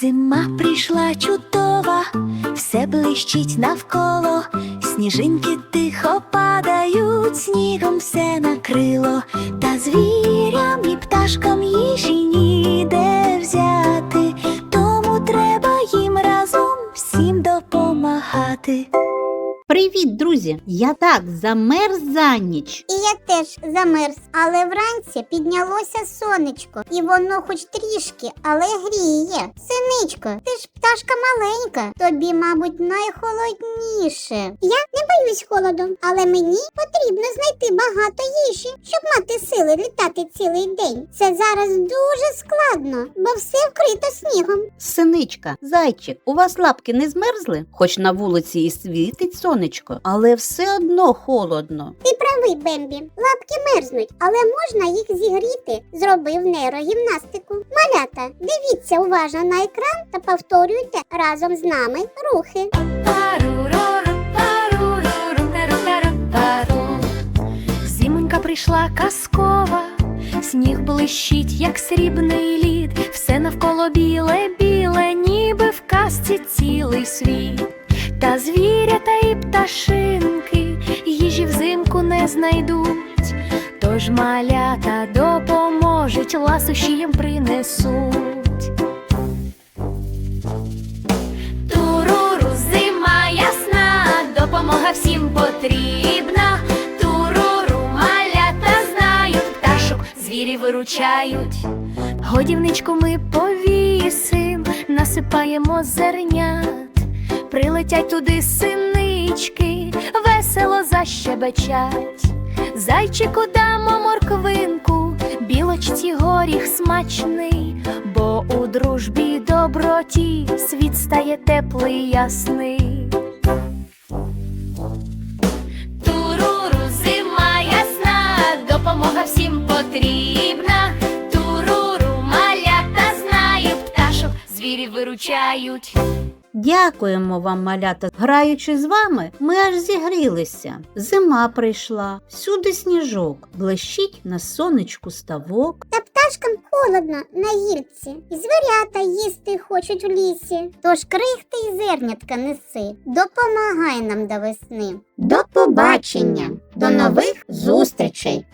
Зима прийшла чудова, все блищить навколо, сніжинки тихо падають, снігом все накрило, та звірям і пташкам їжі ніде взяти, тому треба їм разом всім допомагати. Привіт, друзі! Я так замерз за ніч. І я теж замерз, але вранці піднялося сонечко, і воно хоч трішки, але гріє. Синичко, ти ж пташка маленька, тобі, мабуть, найхолодніше. Я не боюсь холоду, але мені потрібно знайти багато їжі, щоб мати сили літати цілий день. Це зараз дуже складно, бо все вкрито снігом. Синичка, зайчик, у вас лапки не змерзли? Хоч на вулиці і світить сонечко, але все одно холодно. Ти правий, Бембі. Лапки мерзнуть, але можна їх зігріти, зробив нейрогімнастику. Малята, дивіться уважно на екран та повторюйте разом з нами рухи. Прийшла казкова, сніг блищить, як срібний лід, все навколо біле, біле, ніби в казці цілий світ. Та звірята і пташинки їжі взимку не знайдуть, тож малята допоможуть, ласощі їм принесуть. Туруру, зима ясна, допомога всім потрібна. Звірі виручають. Годівничку ми повісим, насипаємо зернят. Прилетять туди синички, весело защебечать. Зайчику дамо морквинку, білочці горіх смачний, бо у дружбі доброті світ стає теплий, ясний. Пташок виручають. Дякуємо вам, малята. Граючи з вами, ми аж зігрілися. Зима прийшла, всюди сніжок, блищить на сонечку ставок. Та пташкам холодно на гірці, і звірята їсти хочуть в лісі. Тож крихти й зернятка неси, допомагай нам до весни. До побачення, до нових зустрічей!